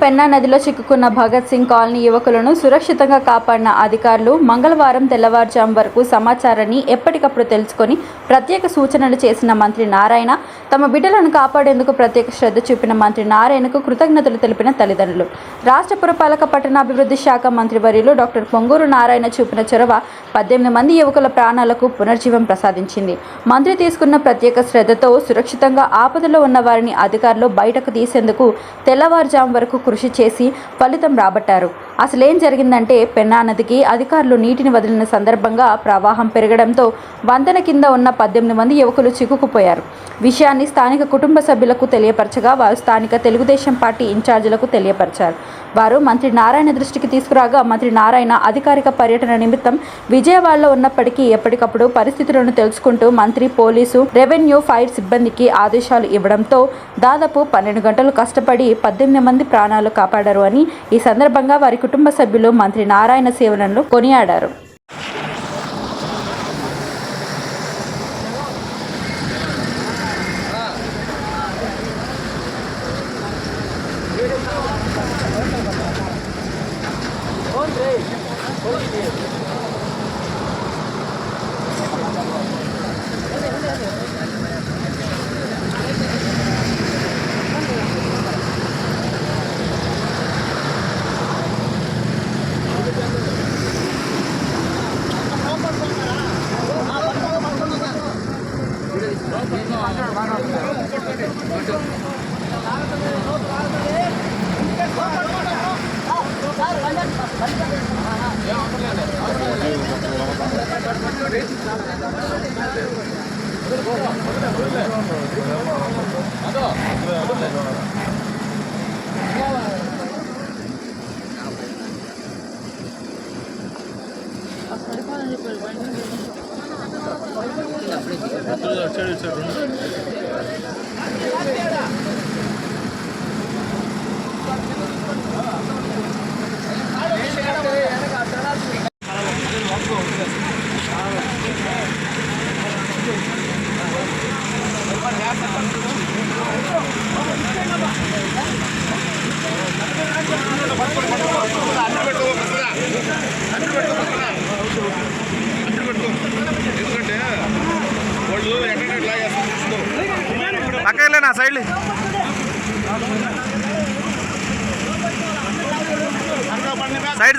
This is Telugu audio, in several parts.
పెన్నా నదిలో చిక్కుకున్న భగత్ సింగ్ కాలనీ యువకులను సురక్షితంగా కాపాడిన అధికారులు మంగళవారం తెల్లవారుజాము వరకు సమాచారాన్ని ఎప్పటికప్పుడు తెలుసుకొని ప్రత్యేక సూచనలు చేసిన మంత్రి నారాయణ తమ బిడ్డలను కాపాడేందుకు ప్రత్యేక శ్రద్ధ చూపిన మంత్రి నారాయణకు కృతజ్ఞతలు తెలిపిన తల్లిదండ్రులు. రాష్ట్ర పురపాలక పట్టణాభివృద్ధి శాఖ మంత్రి వర్యులు డాక్టర్ పొంగూరు నారాయణ చూపిన చొరవ పద్దెనిమిది మంది యువకుల ప్రాణాలకు పునర్జీవం ప్రసాదించింది. మంత్రి తీసుకున్న ప్రత్యేక శ్రద్ధతో సురక్షితంగా ఆపదలో ఉన్న వారిని అధికారులు బయటకు తీసేందుకు తెల్లవారుజాము వరకు కృషి చేసి ఫలితం రాబట్టారు. అసలేం జరిగిందంటే పెన్నా నదికి అధికారులు నీటిని వదిలిన సందర్భంగా ప్రవాహం పెరగడంతో వంతెన కింద ఉన్న పద్దెనిమిది మంది యువకులు చిక్కుకుపోయారు. విషయాన్ని స్థానిక కుటుంబ సభ్యులకు తెలియపరచగా వారు స్థానిక తెలుగుదేశం పార్టీ ఇన్ఛార్జీలకు తెలియపరిచారు. వారు మంత్రి నారాయణ దృష్టికి తీసుకురాగా మంత్రి నారాయణ అధికారిక పర్యటన నిమిత్తం విజయవాడలో ఉన్నప్పటికీ ఎప్పటికప్పుడు పరిస్థితులను తెలుసుకుంటూ మంత్రి పోలీసు రెవెన్యూ ఫైర్ సిబ్బందికి ఆదేశాలు ఇవ్వడంతో దాదాపు పన్నెండు గంటలు కష్టపడి పద్దెనిమిది మంది ప్రాణాలు కాపాడారు అని ఈ సందర్భంగా వారి కుటుంబ సభ్యులు మంత్రి నారాయణ సేవలను కొనియాడారు. Andrei, சரி சரி చేస్తారు పక్కలే నా సైడ్ సైడ్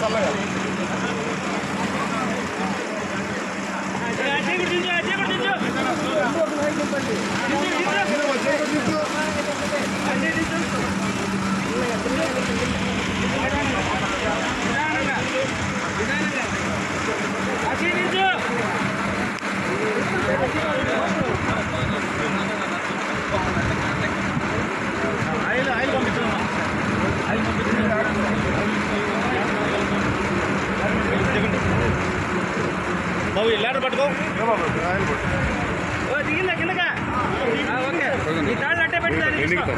చల్లగా బాబు ఇల్లాడు పట్టుకో దిగిందా కిందగా ఓకే ఈ తాళ్ళు అట్టే పెట్టి దాన్ని తీసుకో.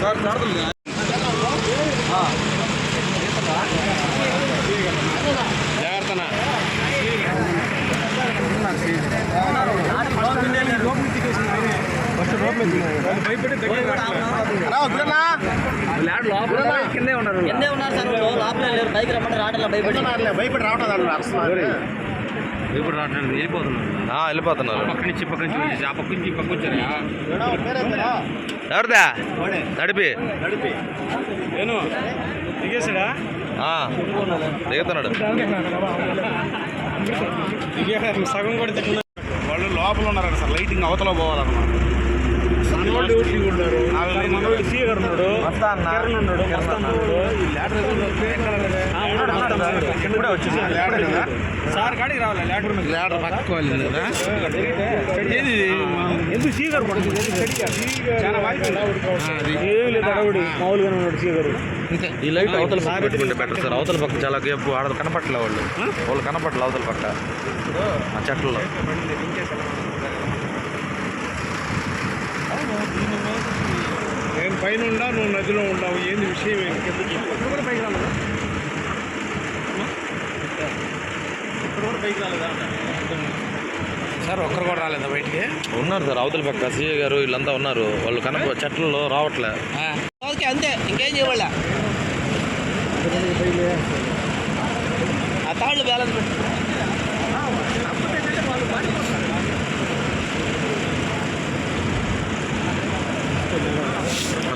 సార్ ప్రార్థన జాగ్రత్తనా కిందే ఉన్నారు. కిందే ఉన్నారు సార్ వాళ్ళు లోపలే లేరు బైక్ రమ్మంటే రావట్లేదు భయపడి. భయపడి రావట్లేదు ఇప్పుడు రావట్లేదు వెళ్ళిపోతున్నారు. వెళ్ళిపోతున్నారు. పక్క నుంచి పక్క నుంచి వచ్చేసి, ఆ పక్క నుంచి పక్క వచ్చారు. ఎవరిదా? నడిపి. నడిపి. నేను దిగేసాడా ఆ, దిగుతున్నాడు. సగం కూడా వాళ్ళు లోపల ఉన్నారట సార్ లైటింగ్ అవతల పోవాలన్నమాట. సార్ కాడికి రావాలి? ల్యాటర్ మీద? ల్యాటర్ పక్కకు వెళ్ళింది కదా? ఏది? ఎందుకు సీగర్ పడుతుంది చాలా వాయిస్ ఏం లేదు అడవుడి. మామూలుగానే ఉన్నాడు సీగర్ ఈ లైట్ అవతల పక్క పెట్టుకుంటే బెటర్ సార్. అవతల పక్క చాలా గేపు. ఆడ కనపట్లే వాళ్ళు. వాళ్ళు కనపట్లే అవతల పక్క. ఆ చెట్లలో. పైన ఉండా నువ్వు నదిలో ఉండవు. ఏంది విషయం ఏంటి కింద కూడా పైకి రాలేదా? ఇప్పుడు కూడా పైకి రాలేదా? సార్ ఒక్కరు కూడా రాలేదా బయటికి? ఉన్నారు సార్ అవతల పక్క సీఏ గారు వీళ్ళంతా ఉన్నారు. వాళ్ళు కనప చెట్లలో రావట్లే. ఓకే అంతే. ఇంకేం చేయవాళ్ళ ఆ తాళ్ళు బ్యాలెన్స్ పెట్టు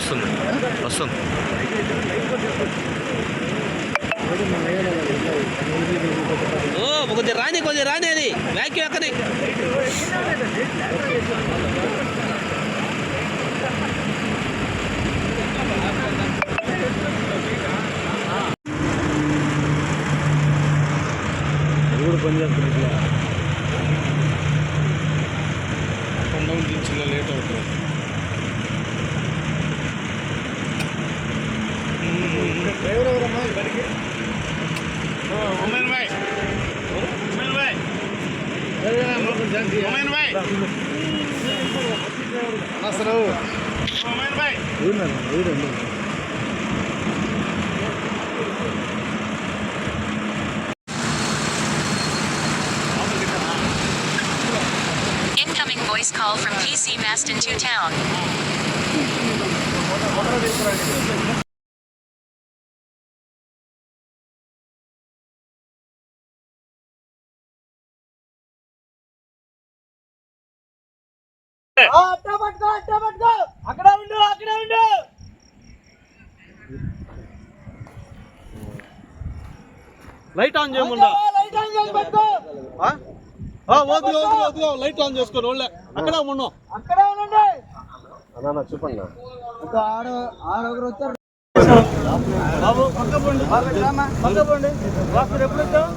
వస్తుంది. వస్తుంది. ఓ కొద్దిగా రాని కొద్దిగా రాని అది. వ్యాక్యూ ఎక్కని కూడా పని చేస్తుంది ఇట్లా దించిలో లేట్ అవుతుంది. Women boy women boy women boy అసలు women boy Incoming voice call from PC Maston to town. అక్కడ ఉండు అక్కడ ఉండు. లైట్ ఆన్ చేయకుండా. వద్దు వద్దు వద్దు లైట్ ఆన్ చేసుకోండి వాళ్ళే అక్కడే ఉన్నాం అక్కడే ఉండండి. బాబు పక్క పోండి. పక్క పోండి. వాసు ఎప్పుడు వచ్చావు?